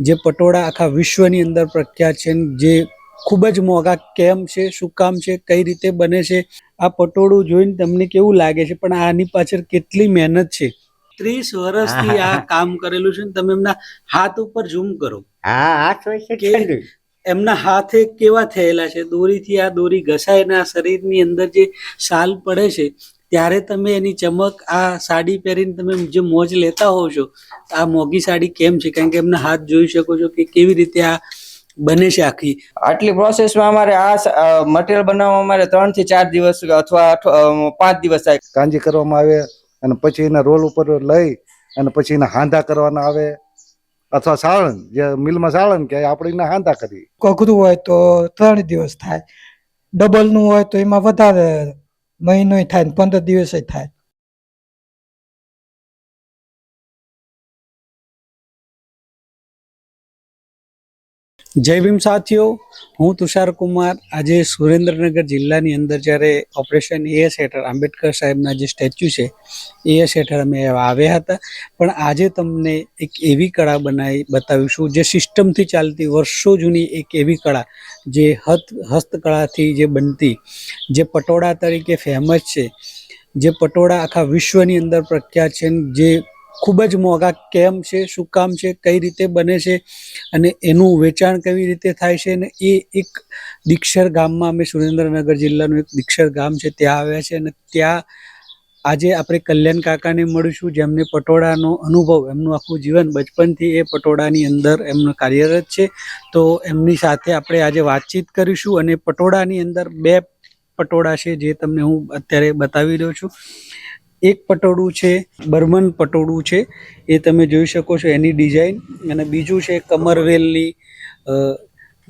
જે પટોળા આખા વિશ્વની અંદર પ્રખ્યાત છે જે ખૂબ જ મોંઘા કેમ છે શું કામ છે કઈ રીતે બને છે આ પટોળું જોઈને તમને કેવું લાગે છે? પણ આની પાછળ કેટલી મહેનત છે? ત્રીસ વર્ષથી આ કામ કરેલું છે ને તમે એમના હાથ ઉપર ઝૂમ કરો. હા હાથ હોય છે એમના હાથે કેવા થયેલા છે? દોરીથી આ દોરી ઘસાય ના આ શરીરની અંદર જે શાલ પડે છે ત્યારે તમે એની ચમક આ સાડી પહેરીને તમે જે મોજ લેતા હોવ છો આ મોંઘી સાડી કેમ છે? કારણ કે એમના હાથ જોઈ શકો છો કે કેવી રીતે આ બને છે આખી. આટલી પ્રોસેસમાં અમારે આ મટીરિયલ બનાવવામાં અમારે ત્રણથી ચાર દિવસ અથવા પાંચ દિવસ થાય. કાંજી કરવામાં આવે અને પછી એના રોલ ઉપર લઈ અને પછી એના હાંધા કરવાના આવે અથવા સાળણ જે મિલમાં સાળણ કે આપણે એના હાંધા કરીએ. કોકરું હોય તો ત્રણ દિવસ થાય. ડબલનું હોય તો એમાં વધારે મહિનોય થાય ને પંદર દિવસે થાય. જય ભીમ સાથીઓ, હું તુષાર કુમાર. આજે સુરેન્દ્રનગર જિલ્લાની અંદર જ્યારે ઓપરેશન એએસ હેઠળ આંબેડકર સાહેબના જે સ્ટેચ્યુ છે એએસ હેઠળ અમે આવ્યા હતા. પણ આજે તમને એક એવી કળા બનાવી બતાવીશું, જે સિસ્ટમથી ચાલતી વર્ષો જૂની એક એવી કળા જે હત, હસ્તકળાથી જે બનતી, જે પટોળા તરીકે ફેમસ છે, જે પટોળા આખા વિશ્વની અંદર પ્રખ્યાત છે જે ખૂબ જ મોંઘા કેમ છે, શું કામ છે, કઈ રીતે બને છે અને એનું વેચાણ કેવી રીતે થાય છે અને એ એક દીક્ષર ગામમાં અમે સુરેન્દ્રનગર જિલ્લાનું એક દીક્ષર ગામ છે, ત્યાં આવ્યા છે અને ત્યાં આજે આપણે કલ્યાણ કાકાને મળીશું, જેમને પટોળાનો અનુભવ, એમનું આખું જીવન બચપનથી એ પટોળાની અંદર એમનું કાર્યરત છે. તો એમની સાથે આપણે આજે વાતચીત કરીશું અને પટોળાની અંદર બે પટોળા છે જે તમને હું અત્યારે બતાવી રહ્યો છું. એક પટોળું છે, બર્મન પટોળું છે. એ તમે જોઈ શકો છો એની ડિઝાઇન. અને બીજું છે કમરવેલની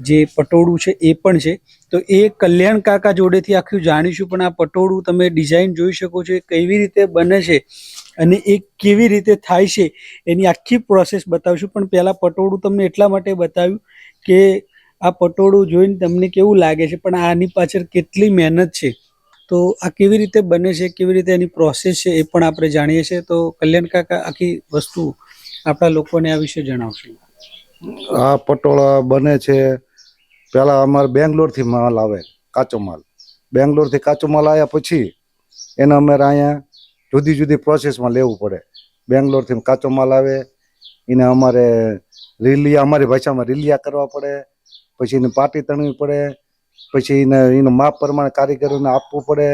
જે પટોળું છે એ પણ છે. તો એ કલ્યાણ કાકા જોડેથી આખું જાણીશું, પણ આ પટોળું તમે ડિઝાઇન જોઈ શકો છો એ કેવી રીતે બને છે અને એ કેવી રીતે થાય છે એની આખી પ્રોસેસ બતાવીશું. પણ પહેલાં પટોળું તમને એટલા માટે બતાવ્યું કે આ પટોળું જોઈને તમને કેવું લાગે છે, પણ આની પાછળ કેટલી મહેનત છે. તો આ કેવી રીતે બને છે, કેવી રીતે એની પ્રોસેસ છે એ પણ આપણે જાણીએ છીએ. તો કલ્યાણ કાકા આખી વસ્તુ આપણા લોકોને આ વિશે જણાવશું. આ પટોળા બને છે પહેલાં અમારે બેંગ્લોરથી માલ આવે, કાચો માલ. બેંગ્લોરથી કાચો માલ આવ્યા પછી એને અમારે અહીંયા જુદી જુદી પ્રોસેસમાં લેવું પડે. બેંગ્લોરથી કાચો માલ આવે, એને અમારે રીલિયા, અમારી ભાષામાં રીલિયા કરવા પડે, પછી એને પાટી તણવી પડે, પછી એને, એનું માપ પ્રમાણે કારીગરોને આપવું પડે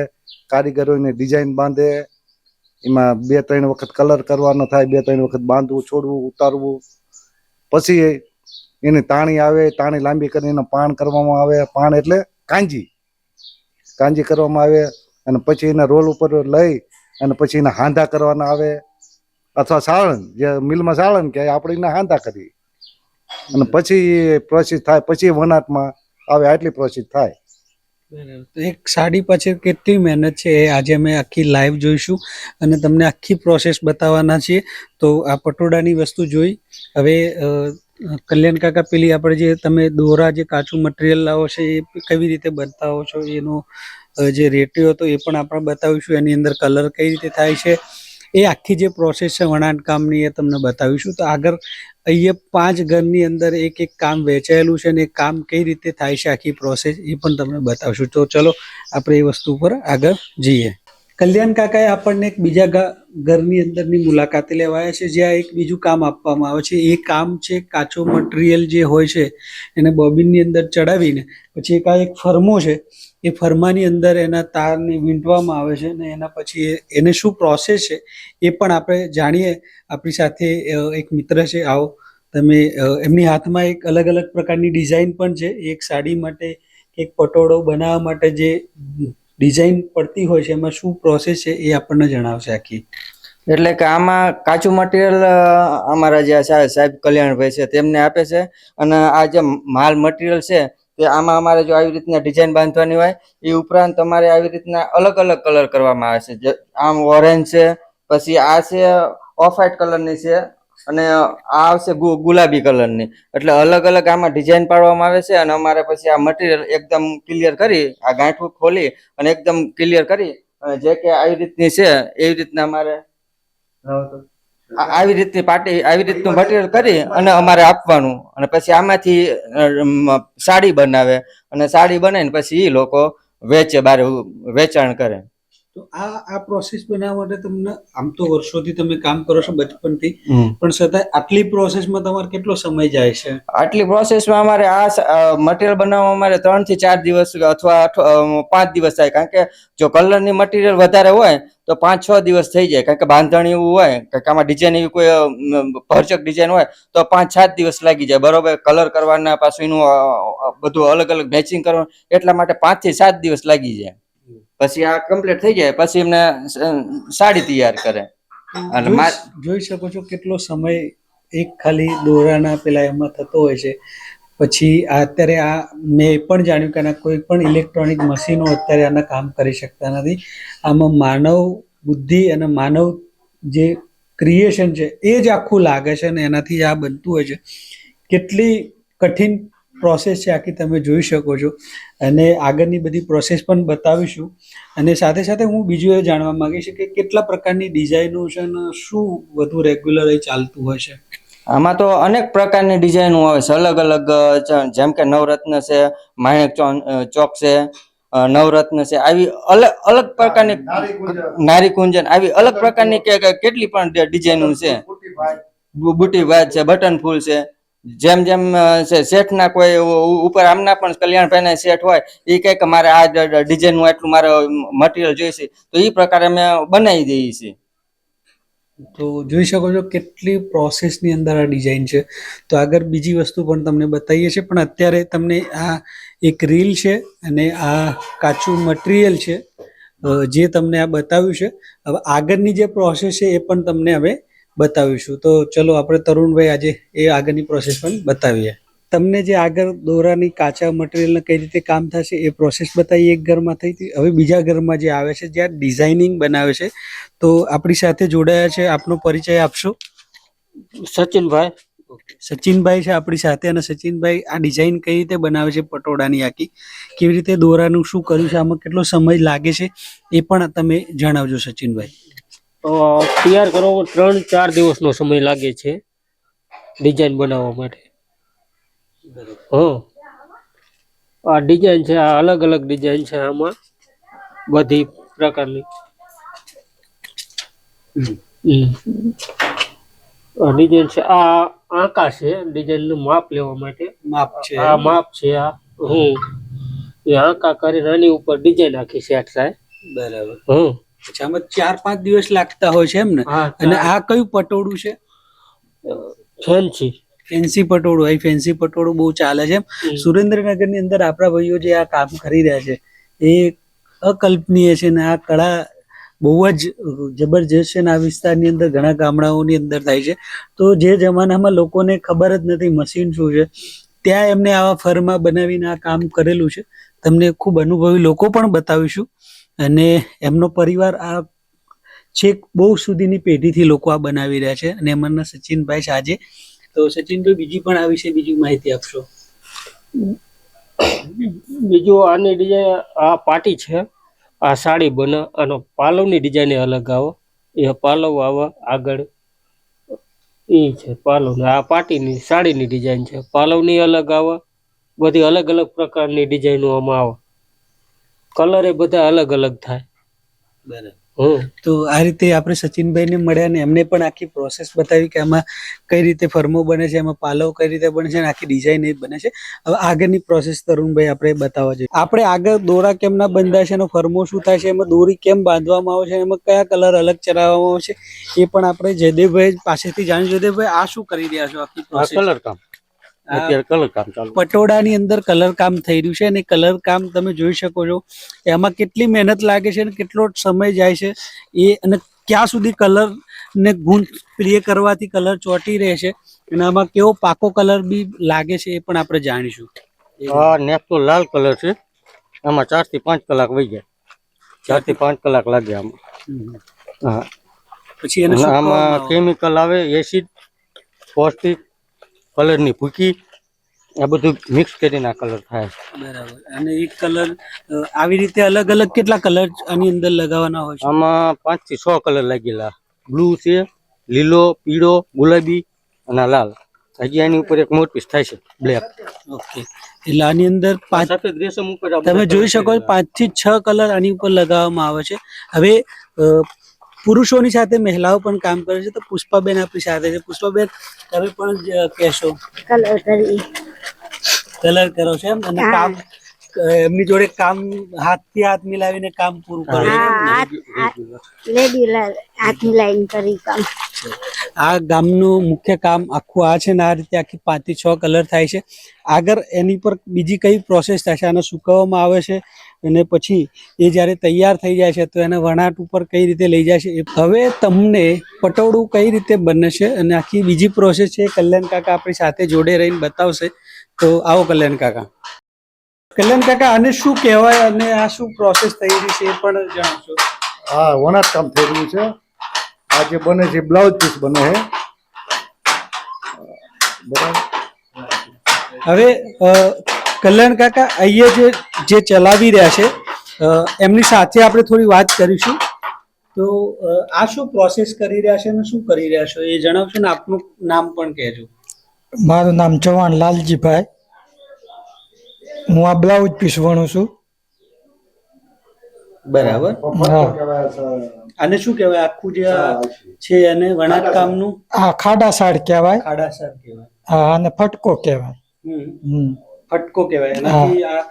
કારીગરો એને ડિઝાઇન બાંધે, એમાં બે ત્રણ વખત કલર કરવાનો થાય, બે ત્રણ વખત બાંધવું, છોડવું, ઉતારવું. પછી એની તાણી આવે, તાણી લાંબી કરીને એનું પાણ કરવામાં આવે. પાણ એટલે કાંજી. કાંજી કરવામાં આવે અને પછી એના રોલ ઉપર લઈ અને પછી એના હાંધા કરવાના આવે. અથવા સાળણ જે મિલમાં સાળણ કે આપણે એના હાંધા કરીએ. અને પછી પ્રોસેસ થાય, પછી વનાટમાં આવે, આટલી પ્રોસેસ થાય. એક સાડી પાછળ કેટલી મહેનત છે એ આજે અમે આખી લાઈવ જોઈશું અને તમને આખી પ્રોસેસ બતાવવાના છીએ. તો આ પટોળાની વસ્તુ જોઈ. હવે કલ્યાણ કાકા, પેલી આપણે જે તમે દોરા, જે કાચું મટીરિયલ લાવો છો, એ કેવી રીતે બતાવો છો? એનો જે રેટિયો હતો, એ પણ આપણે બતાવીશું. એની અંદર કલર કઈ રીતે થાય છે? એ આખી જે પ્રોસેસ છે, વણાટ કામની, એ તમને બતાવીશું. તો આગળ અહીંયા પાંચ ઘરની અંદર એક એક કામ વહેંચાયેલું છે અને એ કામ કઈ રીતે થાય છે, આખી પ્રોસેસ એ પણ તમને બતાવશું. તો ચલો, આપણે એ વસ્તુ ઉપર આગળ જઈએ. કલ્યાણ કાકાએ આપણને એક બીજા ઘરની અંદરની મુલાકાતે લેવાયા છે, જ્યાં એક બીજું કામ આપવામાં આવે છે. એ કામ છે કાચો મટીરિયલ જે હોય છે, એને બોબિનની અંદર ચડાવીને પછી એક આ એક ફરમો છે, એ ફરમાની અંદર એના તારને વીંટવામાં આવે છે અને એના પછી એને શું પ્રોસેસ છે, એ પણ આપણે જાણીએ. આપણી સાથે એક મિત્ર છે, આવો. તમે એમની હાથમાં એક અલગ અલગ પ્રકારની ડિઝાઇન પણ છે. એક સાડી માટે, એક પટોળો બનાવવા માટે જે ડિઝાઇન પડતી હોય છે, એમાં શું પ્રોસેસ છે એ આપણને જણાવશે આખી. એટલે કે આમાં કાચું મટીરિયલ અમારા જે સાહેબ કલ્યાણભાઈ છે, તેમને આપે છે. અને આ જે માલ મટીરિયલ છે, તે આમાં અમારે જો આવી રીતના ડિઝાઇન બાંધવાની હોય, એ ઉપરાંત તમારે આવી રીતના અલગ અલગ કલર કરવામાં આવે છે. આમ ઓરેન્જ છે, પછી આ છે ઓફ વ્હાઇટ કલરની છે અને આ આવશે ગુલાબી કલરની. એટલે અલગ અલગ આમાં ડિઝાઇન પાડવામાં આવે છે અને અમારે પછી આ મટીરિયલ એકદમ ક્લિયર કરી, આ ગાંઠું ખોલી અને એકદમ ક્લિયર કરી, અને જે કે આવી રીતની છે, એવી રીતના અમારે આવી રીતની પાર્ટી આવી રીતનું મટીરિયલ કરી અને અમારે આપવાનું. અને પછી આમાંથી સાડી બનાવે. અને સાડી બનાવીને પછી એ લોકો વેચે, બારે વેચાણ કરે. તો આ આ પ્રોસેસ બનાવવા માટે તમને આમ તો વર્ષોથી તમે કામ કરો છો બચપનથી પણ છતાં આટલી પ્રોસેસમાં તમારે કેટલો સમય જાય છે? આટલી પ્રોસેસમાં અમારે આ મટીરિયલ બનાવવા અમારે ત્રણથી ચાર દિવસ અથવા પાંચ દિવસ થાય. કારણ કે જો કલરની મટીરિયલ વધારે હોય તો પાંચ છ દિવસ થઈ જાય. કારણ કે બાંધણી એવું હોય કારણ કે આમાં ડિઝાઇન એવી કોઈ ભરચક ડિઝાઇન હોય તો પાંચ સાત દિવસ લાગી જાય. બરોબર? કલર કરવાના પાછું એનું બધું અલગ અલગ મેચિંગ કરવાનું. એટલા માટે પાંચથી સાત દિવસ લાગી જાય. પછી આ કમ્પ્લીટ થઈ જાય પછી એમને સાડી તૈયાર કરે. અને જોઈ- શકો છો કેટલો સમય એક ખાલી દોરાના પેલા એમાં થતો હોય છે. પછી આ અત્યારે આ મેં પણ જાણ્યું કે આના કોઈ પણ ઇલેક્ટ્રોનિક મશીનો અત્યારે આના કામ કરી શકતા નથી. આમાં માનવ બુદ્ધિ અને માનવ જે ક્રિએશન છે એ જ આખું લાગે છે અને એનાથી આ બનતું હોય છે. કેટલી કઠિન પ્રોસેસ છે આખી તમે જોઈ શકો છો. અને આગળની બધી પ્રોસેસ પણ બતાવીશું. અને સાથે સાથે હું બીજું એ જાણવા માંગીશ કે કેટલા પ્રકારની ડિઝાઇનો છે અને શું વધુ રેગ્યુલર ચાલતું હોય છે? આમાં તો અનેક પ્રકારની ડિઝાઇનો આવે છે. અલગ અલગ જેમ કે નવરત્ન છે માણેક ચોક છે નવરત્ન છે. આવી અલગ અલગ પ્રકારની નારી કુંજન આવી અલગ પ્રકારની કેટલી પણ ડિઝાઇનો છે. બુ- બુટી વાત છે બટન ફૂલ છે. જેમ જેમ શેઠના કોઈ ઉપર આમના પણ કલ્યાણભાઈના શેઠ હોય એ કહે મારે આ ડિઝાઇનનું એટલું મારે મટીરિયલ જોઈશે, તો એ પ્રકારે અમે બનાવી દઈએ છીએ. તો જોઈ શકો છો કેટલી પ્રોસેસની અંદર આ ડિઝાઇન છે. તો આગળ બીજી વસ્તુ પણ તમને બતાવીએ છીએ, પણ અત્યારે તમને આ એક રીલ છે અને આ કાચું મટીરિયલ છે જે તમને આ બતાવ્યું છે. હવે આગળની જે પ્રોસેસ છે એ પણ તમને હવે બતાવીશું. તો ચલો આપણે તરુણભાઈ આજે એ આગળની પ્રોસેસ પણ બતાવીએ. તમને જે આગળ દોરાની કાચા મટીરિયલને કઈ રીતે કામ થશે એ પ્રોસેસ બતાવી એક ઘરમાં થઈ હતી. હવે બીજા ઘરમાં જે આવે છે જ્યાં ડિઝાઇનિંગ બનાવે છે તો આપણી સાથે જોડાયા છે. આપનો પરિચય આપશો? સચિનભાઈ. સચિનભાઈ છે આપણી સાથે અને સચિનભાઈ આ ડિઝાઇન કઈ રીતે બનાવે છે પટોળાની આખી? કેવી રીતે દોરાનું શું કર્યું છે? આમાં કેટલો સમય લાગે છે? એ પણ તમે જણાવજો સચિનભાઈ. તૈયાર કરવામાં ત્રણ ચાર દિવસનો સમય લાગે છે ડિઝાઇન બનાવવા માટે. હા. આ ડિઝાઇન છે આ અલગ અલગ ડિઝાઇન છે આમાં બધી પ્રકારની. આ ડિઝાઇન છે આ આંકા છે ડિઝાઇનનું માપ લેવા માટે. માપ છે. આ માપ છે આ હું એ આંકા કરીને આની ઉપર ડિઝાઇન આખી સેટ થાય. બરાબર. હમ. આમાં ચાર પાંચ દિવસ લાગતા હોય છે એમ ને? હા અને આ કયું પટોળું છે? ફેન્સી. ફેન્સી પટોળું અહીં ફેન્સી પટોળું બહુ ચાલે છે સુરેન્દ્રનગરની અંદર આપણા ભાઈઓ જે આ કામ કરી રહ્યા છે એ અકલ્પનીય છે ને આ કળા બહુ જ જબરજસ્ત છે ને આ વિસ્તારની અંદર ઘણા ગામડાઓની અંદર થાય છે. તો જે જમાનામાં લોકોને ખબર જ નથી મશીન શું છે ત્યાં એમને આવા ફરમાં બનાવીને આ કામ કરેલું છે. તમને ખૂબ અનુભવી લોકો પણ બતાવીશું. અને એમનો પરિવાર આ છેક બહુ સુધીની પેઢીથી લોકો આ બનાવી રહ્યા છે અને એમાંના સચિનભાઈ સાજે તો સચિનભાઈ, બીજી પણ આ વિશે બીજી માહિતી આપશો. બીજું આની ડિઝાઇન આ પાટી છે. આ સાડી બને આનો પાલવની ડિઝાઇન અલગ આવો. એ પાલવ આવે આગળ. એ છે પાલવની. આ પાટીની સાડીની ડિઝાઇન છે. પાલવની અલગ આવે. બધી અલગ અલગ પ્રકારની ડિઝાઇનો આમાં આવે. કલર એ બધા અલગ અલગ થાય. બરાબર. તો આ રીતે આપણે સચિનભાઈને મળ્યા ને એમને પણ આખી પ્રોસેસ બતાવી કે આમાં કઈ રીતે ફર્મો બને છે એમાં પાલવ કઈ રીતે બને છે અને આખી ડિઝાઇન એ બને છે. હવે આગળની પ્રોસેસ તરુણભાઈ આપણે બતાવવા જોઈએ. આપણે આગળ દોરા કેમ ના બંધાય છે એનો ફર્મો શું થાય છે એમાં દોરી કેમ બાંધવામાં આવે છે એમાં કયા કલર અલગ ચડાવવામાં આવે છે એ પણ આપણે જયદેવભાઈ પાસેથી જાણ્યું જયદેવભાઈ આ શું કરી રહ્યા છો આખી કલર કામ. અત્યારે કલર કામ ચાલુ પટોળાની અંદર કલર કામ થઈ રહ્યું છે અને કલર કામ તમે જોઈ શકો છો એમાં કેટલી મહેનત લાગે છે અને કેટલો સમય જાય છે એ અને ક્યાં સુધી કલર ને ગુણ પ્રિય કરવાથી કલર ચોંટી રહે છે અને આમાં કેવો પાકો કલર બી લાગે છે એ પણ આપણે જાણીશું. આ નેક્સ્ટ લાલ કલર છે. આમાં ચારથી પાંચ કલાક વહી જાય. ચારથી પાંચ કલાક લાગે આમાં. હા. પછી આમાં કેમિકલ આવે? એસિડ પૌષ્ટિક કલરની ભૂકી આ બધું મિક્સ કરીને આ કલર થાય બરાબર. અને એક કલર આવી રીતે અલગ અલગ કેટલા કલર આની અંદર લગાવવાના હોય છે? આમાં પાંચથી છ કલર લાગેલા. બ્લુ છે લીલો પીળો ગુલાબી અને લાલ. હજી આની ઉપર એક મોટ પીસ થાય છે બ્લેક ઓકે. એટલે આની અંદર પાંચ સફેદ રેશમ ઉપર તમે જોઈ શકો પાંચથી છ કલર આની ઉપર લગાવવામાં આવે છે. હવે પુરુષોની સાથે મહિલાઓ પણ કામ કરે છે તો પુષ્પાબેન આપણી સાથે છે. પુષ્પાબેન તમે પણ કહેશો. કલર કરી. કલર કરો છો એમ? અને કામ એમની જોડે કામ હાથથી હાથ મિલાવીને કામ પૂરું કરે છો લેડી હાથ મિલાવીને કરી કામ. આ ગામનું મુખ્ય કામ આખું આ છે ને આ રીતે આખી પાંચથી છ કલર થાય છે. આગળ એની પર બીજી કઈ પ્રોસેસ થાય છે આને સુકવવામાં આવે છે? અને પછી એ જ્યારે તૈયાર થઈ જાય છે તો એને વણાટ ઉપર કઈ રીતે લઈ જાય છે હવે તમને પટોળું કઈ રીતે બને છે અને આખી બીજી પ્રોસેસ છે કલ્યાણ કાકા આપણી સાથે જોડે રહીને બતાવશે. તો આવો કલ્યાણ કાકા. કલ્યાણ કાકા આને શું કહેવાય અને આ શું પ્રોસેસ થઈ રહી છે એ પણ જણાવશો આ વણાટ કામ થઈ રહ્યું છે. આ જે બને છે બ્લાઉઝ પીસ બને છે. બરાબર? હવે કલ્યાણ કાકા અહીંયા જે જે ચલાવી રહ્યા છે એમની સાથે આપણે થોડી વાત કરીશું. તો આ શું પ્રોસેસ કરી રહ્યા છે અને શું કરી રહ્યા છો? એ જણાવશો ને આપનું નામ પણ કહેજો. મારું નામ ચૌહાણ લાલજીભાઈ. હું આ બ્લાઉઝ પીસ વણું છું. બરાબર. અને શું કહેવાય? આખું જે છે અને વણાટ કામનું આ ખાડા સાડ કહેવાય. ખાડાસર કહેવાય. હા અને ફટકો કહેવાય. હમ. ફટકો કહેવાય. એનાથી આ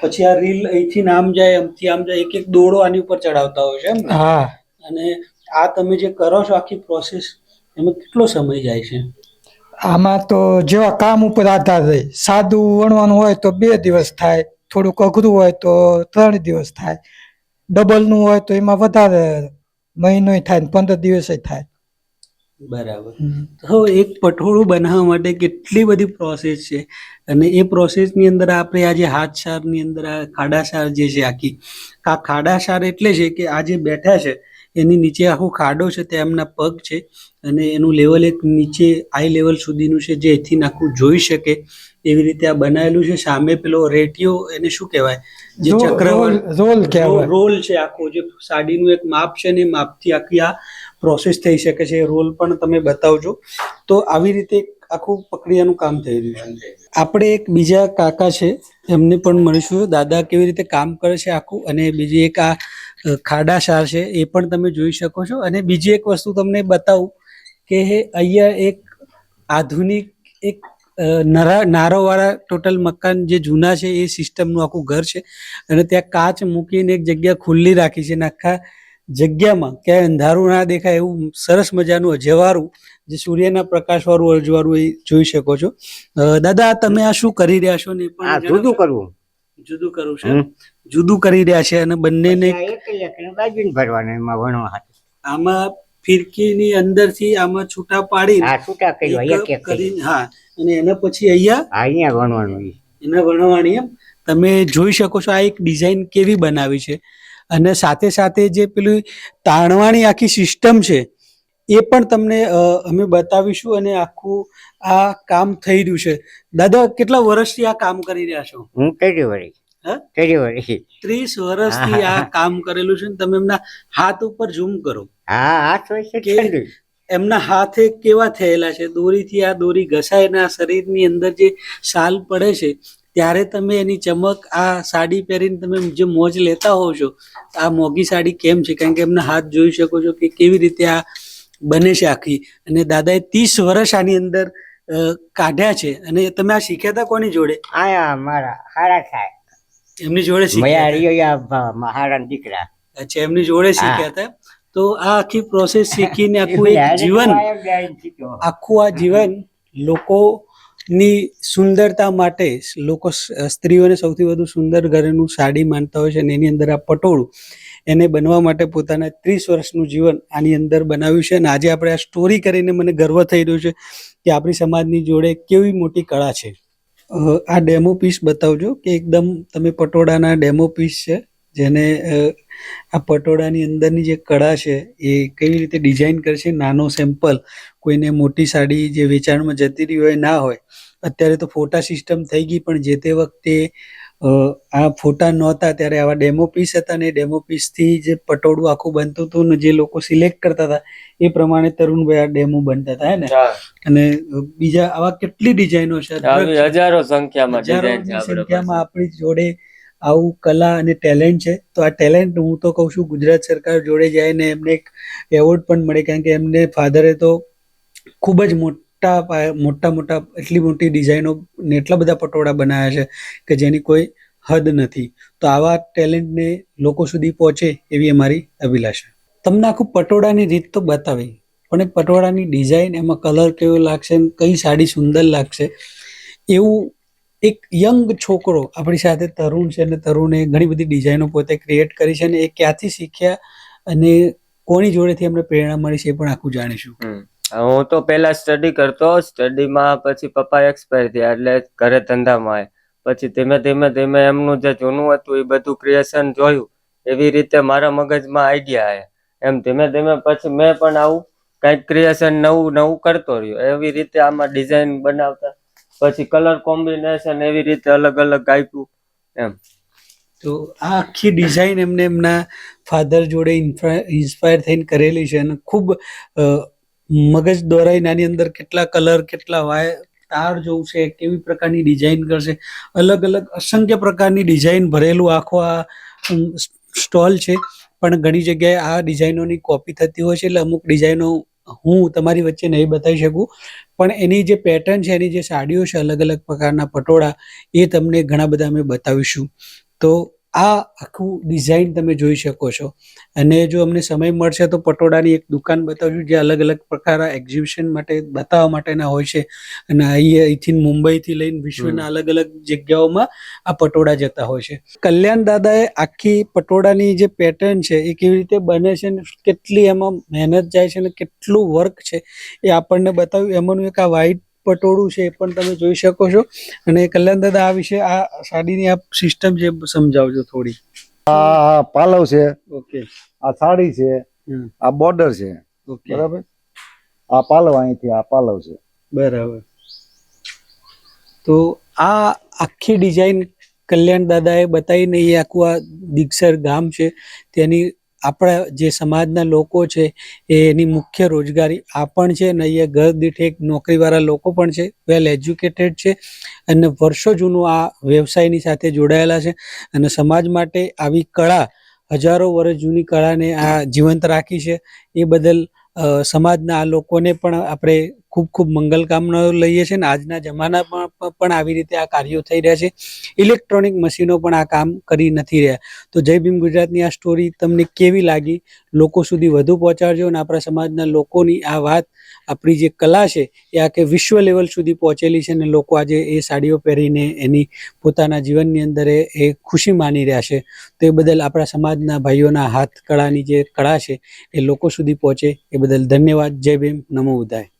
પછી આ રીલ અહીંથી આમ જાય આમથી આમ જાય એક એક દોડો આની ઉપર ચડાવતા હોય છે એમ હા. અને આ તમે જે કરો છો આખી પ્રોસેસ એમાં કેટલો સમય જાય છે? આમાં તો જેવા કામ ઉપર આધાર રહે. સાદું વણવાનું હોય તો બે દિવસ થાય થોડુંક અઘરું હોય તો ત્રણ દિવસ થાય. ડબલનું હોય તો એમાં વધારે મહિનોય થાય ને પંદર દિવસે થાય. બરાબર. તો એક પટોળું બનાવવા માટે કેટલી બધી પ્રોસેસ છે. અને એ પ્રોસેસની અંદર આપણે આ જે હાથસારની અંદર આ ખાડાસાર જે છે આખી આ ખાડાસાર એટલે છે કે આ જે બેઠા છે એની નીચે આખો ખાડો છે તે એમના પગ છે. અને એનું લેવલ એક નીચે આઈ લેવલ સુધીનું છે જે એથી આખું જોઈ શકે એવી રીતે આ બનાવેલું છે. સામે પેલો રેટિયો એને શું કહેવાય? જે ચક્ર રોલ- રોલ રોલ છે આખો. જે સાડીનું એક માપ છે ને એ માપથી આખી આ પ્રોસેસ થઈ શકે છે રોલ પણ તમે બતાવજો. તો આવી રીતે આખું પ્રક્રિયાનું કામ થઈ રહ્યું છે. આપણે એક બીજા કાકા છે, એમને પણ મળીશું. દાદા કેવી રીતે કામ કરે છે આખું અને બીજી એક આ ખાડા ખાડાસાર છે, એ પણ તમે જોઈ શકો છો. અને બીજી એક વસ્તુ તમને બતાવું કે અહીંયા એક આધુનિક એક નરા, નારોવાળા ટોટલ મકાન જે જૂના છે, એ સિસ્ટમનું આખું ઘર છે. અને ત્યાં કાચ મૂકીને એક જગ્યા ખુલ્લી રાખી છે, અને આખા જગ્યામાં ક્યાંય અંધારું ના દેખાય એવું સરસ મજાનું અજવાળું જે સૂર્યના પ્રકાશવાળું અજવાળું એ જોઈ શકો છો. દાદા તમે આ શું કરી રહ્યા છો ને પણ જુદું કરવું. જુદું કરવું છે? જુદું કરી રહ્યા છે અને બંનેને ભરવાનું એમાં વણવા આમાં ફિરકીની અંદરથી આમાં છૂટા પાડી છૂટા કરીને હા અને એના પછી અહીંયા અહીંયા વણવાનું. એને વણવાની એમ. તમે જોઈ શકો છો આ એક ડિઝાઇન કેવી બનાવી છે. અને સાથે સાથે જે પેલું તાણવાની આખી સિસ્ટમ છે એ પણ તમને અમે બતાવીશું અને આખું આ કામ થઈ રહ્યું છે. દાદા કેટલા વર્ષથી આ કામ કરી રહ્યા છો? હું તેરી વળી. હે? વળી. ત્રીસ વર્ષથી આ કામ કરેલું છે ને તમે એમના હાથ ઉપર ઝૂમ કરો. હા હાથ હોય છે. એમના હાથે કેવા થયેલા છે? દોરીથી આ દોરી ઘસાય અને આ શરીરની અંદર જે શાલ પડે છે ત્યારે તમે એની ચમક આ સાડી પહેરીને તમે જે મોજ લેતા હોવ છો આ મોંઘી સાડી કેમ છે? કારણ કે એમના હાથ જોઈ શકો છો કે કેવી રીતે આ બને છે આખી. અને દાદાએ ત્રીસ વર્ષ આની અંદર કાઢ્યા છે. અને તમે આ શીખ્યા હતા કોની જોડે? આયા મારા હારા થાય. એમની જોડે શીખ્યા દીકરા. અચ્છા એમની જોડે શીખ્યા હતા? તો આ આખી પ્રોસેસ શીખીને આખું એક જીવન આખું આ જીવન લોકોની સુંદરતા માટે લોકો સ્ત્રીઓને સૌથી વધુ સુંદર ઘરેનું સાડી માનતા હોય છે અને એની અંદર આ પટોળું એને બનવા માટે પોતાના ત્રીસ વર્ષનું જીવન આની અંદર બનાવ્યું છે અને આજે આપણે આ સ્ટોરી કરીને મને ગર્વ થઈ રહ્યો છે કે આપણી સમાજની જોડે કેવી મોટી કળા છે. આ ડેમો પીસ બતાવજો કે એકદમ તમે પટોળાના ડેમો પીસ છે. જેને આ પટોળાની અંદરની જે કળા છે એ કેવી રીતે ડિઝાઇન કરશે? નાનો સેમ્પલ કોઈને મોટી સાડી જે વેચાણમાં જતી રહી હોય ના હોય. અત્યારે તો ફોટા સિસ્ટમ થઈ ગઈ પણ જે તે વખતે આ ફોટા નહોતા ત્યારે આવા ડેમો પીસ હતા ને ડેમો પીસથી જે પટોળું આખું બનતું હતું ને જે લોકો સિલેક્ટ કરતા હતા એ પ્રમાણે તરુણભાઈ આ ડેમો બનતા હતા ને? અને બીજા આવા કેટલી ડિઝાઇનો છે? હજારો સંખ્યામાં સંખ્યામાં આપણી જોડે આવું કલા અને ટેલેન્ટ છે, તો આ ટેલેન્ટ હું તો કહું છું ગુજરાત સરકાર જોડે જાય ને એમને એક એવોર્ડ પણ મળે, કારણ કે એમને ફાધરે તો ખૂબ જ મોટા મોટા મોટા એટલી મોટી ડિઝાઇનો ને એટલા બધા પટોળા બનાવ્યા છે કે જેની કોઈ હદ નથી. તો આવા ટેલેન્ટને લોકો સુધી પહોંચે એવી અમારી અભિલાષા. તમને આખું પટોળાની રીત તો બતાવી, પણ એ પટોળાની ડિઝાઇન એમાં કલર કેવો લાગશે કઈ સાડી સુંદર લાગશે, એવું એક યંગ છોકરો આપણી સાથે તરુણ છે અને તરુણે ઘણી બધી ડિઝાઇનો પોતે ક્રિએટ કરી છે અને એ ક્યાંથી શીખ્યા અને કોની જોડેથી એમને પ્રેરણા મળી છે એ પણ આખું જાણીશું. હું તો પહેલા સ્ટડી કરતો સ્ટડીમાં પછી પપ્પા એક્સપાયર થયા એટલે ઘરે ધંધામાં આવે પછી ધીમે ધીમે ધીમે એમનું જે જૂનું હતું એ બધું ક્રિએશન જોયું. એવી રીતે મારા મગજમાં આઈડિયા આવ્યા. એમ ધીમે ધીમે પછી મેં પણ આવું કંઈક ક્રિએશન નવું નવું કરતો રહ્યો. એવી રીતે આમાં ડિઝાઇન બનાવતા પછી કલર કોમ્બિનેશન એવી રીતે અલગ અલગ આપ્યું, એમ. તો આ આખી ડિઝાઇન એમને એમના ફાધર જોડે ઇન્સ્પાયર થઈને કરેલી છે અને ખૂબ મગજ દોરાઈને આની અંદર કેટલા કલર કેટલા વાય, તાર જોવું છે, કેવી પ્રકારની ડિઝાઇન કરશે. અલગ અલગ અસંખ્ય પ્રકારની ડિઝાઇન ભરેલું આખો આ સ્ટોલ છે. પણ ઘણી જગ્યાએ આ ડિઝાઇનોની કોપી થતી હોય છે એટલે અમુક ડિઝાઇનો હું તમારી વચ્ચે નહીં બતાવી શકું. પણ એની જે પેટર્ન છે, એની જે સાડીઓ છે અલગ અલગ પ્રકારના પટોળા, એ તમને ઘણા બધા અમે બતાવીશું. તો આ આખું ડિઝાઇન તમે જોઈ શકો છો. અને જો અમને સમય મળશે તો પટોળાની એક દુકાન બતાવશું જે અલગ અલગ પ્રકારના એક્ઝિબિશન માટે બતાવવા માટેના હોય છે. અને અહીં અહીંથી મુંબઈથી લઈને વિશ્વના અલગ અલગ જગ્યાઓમાં આ પટોળા જતા હોય છે. કલ્યાણ દાદાએ આખી પટોળાની જે પેટર્ન છે એ કેવી રીતે બને છે ને કેટલી એમાં મહેનત જાય છે અને કેટલું વર્ક છે એ આપણને બતાવ્યું. એમાંનું એક આ વ્હાઈટ પટોળું છે એ પણ તમે જોઈ શકો છો. અને કલ્યાણ દાદા આ વિશે આ સાડીની આ સિસ્ટમ છે એ સમજાવજો થોડી. આ પાલવ છે ઓકે. આ સાડી છે. આ બોર્ડર છે બરાબર? આ પાલવ અહીંથી આ પાલવ છે. બરાબર. તો આ આખી ડિઝાઇન કલ્યાણ દાદાએ બતાવીને એ આખું આ દીક્ષર ગામ છે તેની આપણા જે સમાજના લોકો છે, એની મુખ્ય રોજગારી આ પણ છે અને અહીંયા ઘર દીઠ એક નોકરીવાળા લોકો પણ છે વેલ એજ્યુકેટેડ છે અને વર્ષો જૂનું આ વ્યવસાયની સાથે જોડાયેલા છે અને સમાજ માટે આવી કળા હજારો વર્ષ જૂની કળાને આ જીવંત રાખી છે. એ બદલ સમાજના આ લોકોને પણ આપણે ખૂબ ખૂબ મંગલ કામનાઓ લઈએ છીએ ને આજના જમાનામાં પણ આવી રીતે આ કાર્યો થઈ રહ્યા છે. ઇલેક્ટ્રોનિક મશીનો પણ આ કામ કરી નથી રહ્યા. તો જય ભીમ ગુજરાતની આ સ્ટોરી તમને કેવી લાગી? લોકો સુધી વધુ પહોંચાડજો અને આપણા સમાજના લોકોની આ વાત આપણી જે કલા છે એ આખે વિશ્વ લેવલ સુધી પહોંચેલી છે અને લોકો આજે એ સાડીઓ પહેરીને એની પોતાના જીવનની અંદર એ ખુશી માની રહ્યા છે. તો એ બદલ આપણા સમાજના ભાઈઓના હાથ કળાની જે કળા છે એ લોકો સુધી પહોંચે. એ બદલ ધન્યવાદ. જય ભીમ. નમો બુદ્ધાય